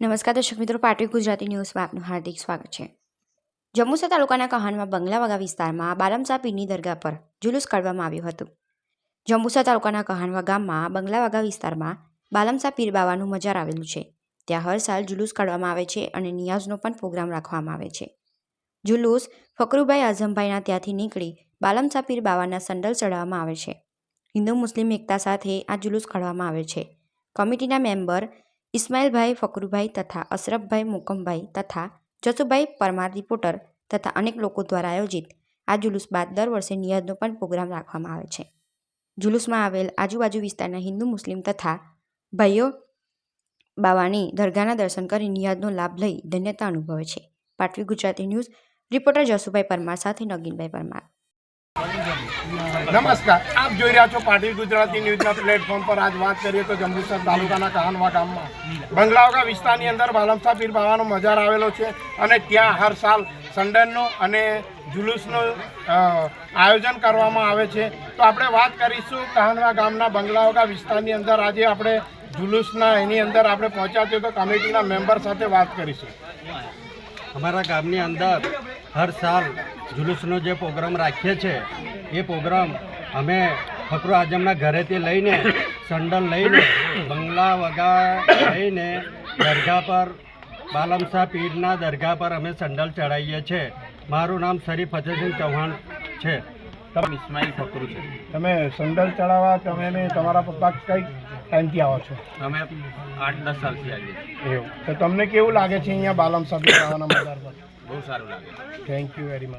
નમસ્કાર દર્શક મિત્રો પાટવી ગુજરાતી ન્યૂઝમાં આપનું હાર્દિક સ્વાગત છે. જમ્મુસા તાલુકાના કહાનમાં બંગલાવાગા વિસ્તારમાં બાલમસા પીરની દરગાહ પર જુલુસ કાઢવામાં આવ્યું હતું. જમ્મુસા તાલુકાના કહાનવા ગામમાં બંગલાવાગા વિસ્તારમાં બાલમસા પીર બાવાનું મજાર આવેલું છે. ત્યાં હર સાલ જુલુસ કાઢવામાં આવે છે અને નિયાઝનો પણ પ્રોગ્રામ રાખવામાં આવે છે. જુલુસ ફકરુભાઈ આઝમભાઈના ત્યાંથી નીકળી બાલમસા પીર બાવાના સંડલ ચડાવવામાં આવે છે. હિન્દુ મુસ્લિમ એકતા સાથે આ જુલુસ કાઢવામાં આવે છે. કમિટીના મેમ્બર ઇસ્માઇલભાઈ ફકરુભાઈ તથા અશરફભાઈ મોકમભાઈ તથા જસુભાઈ પરમાર રિપોર્ટર તથા અનેક લોકો દ્વારા આયોજિત આ જુલુસ બાદ દર વર્ષે નિયતનો પણ પ્રોગ્રામ રાખવામાં આવે છે. જુલુસમાં આવેલ આજુબાજુ વિસ્તારના હિન્દુ, મુસ્લિમ તથા ભાઈઓ બાવાની દરગાહના દર્શન કરી નિયાદનો લાભ લઈ ધન્યતા અનુભવે છે. પાટવી ગુજરાતી ન્યૂઝ, રિપોર્ટર જસુભાઈ પરમાર સાથે નગીનભાઈ પરમાર. નમસ્કાર. આપ જોઈ રહ્યા છો પાટીલ ગુજરાતી ન્યૂઝના પ્લેટફોર્મ પર આજ વાત કરીએ તો જંબુસર તાલુકાના કાહનવા ગામમાં. બંગલાવગા વિસ્તારની અંદર બાલમસા પીર બાવાનો મજાર આવેલો છે અને ત્યાં હર સાલ સંડનનો અને જુલુસનું આયોજન કરવામાં આવે છે. તો આપણે વાત કરીશું કહાનવા ગામના બંગલાવગા વિસ્તારની અંદર. આજે આપણે જુલુસના એની અંદર આપણે પહોંચ્યા છીએ તો કમિટીના મેમ્બર સાથે વાત કરીશું. અમારા ગામની અંદર હર સાલ જુલુસનો જે પ્રોગ્રામ રાખીએ છીએ એ પ્રોગ્રામ અમે ફકરો આઝમના ઘરેથી લઈને સંડલ લઈને બંગલા વગા લઈને દરગાહ પર બાલમશાહ પીરના દરગાહ પર અમે સંડલ ચડાવીએ છીએ. મારું નામ શરીફ ફતેહસિંહ ચૌહાણ છે. ઇસ્માઇલ ફકરુ છે. તમે સંડલ ચડાવવા તમે ને તમારા પપ્પા કઈ ટાઈમથી આવો છો? અમે આઠ દસ સાલથી આવીએ એવું. તો તમને કેવું લાગે છે અહીંયા બાલમ પીર આવવાના મજાર પર? બહુ સારું લાગે. Thank you very much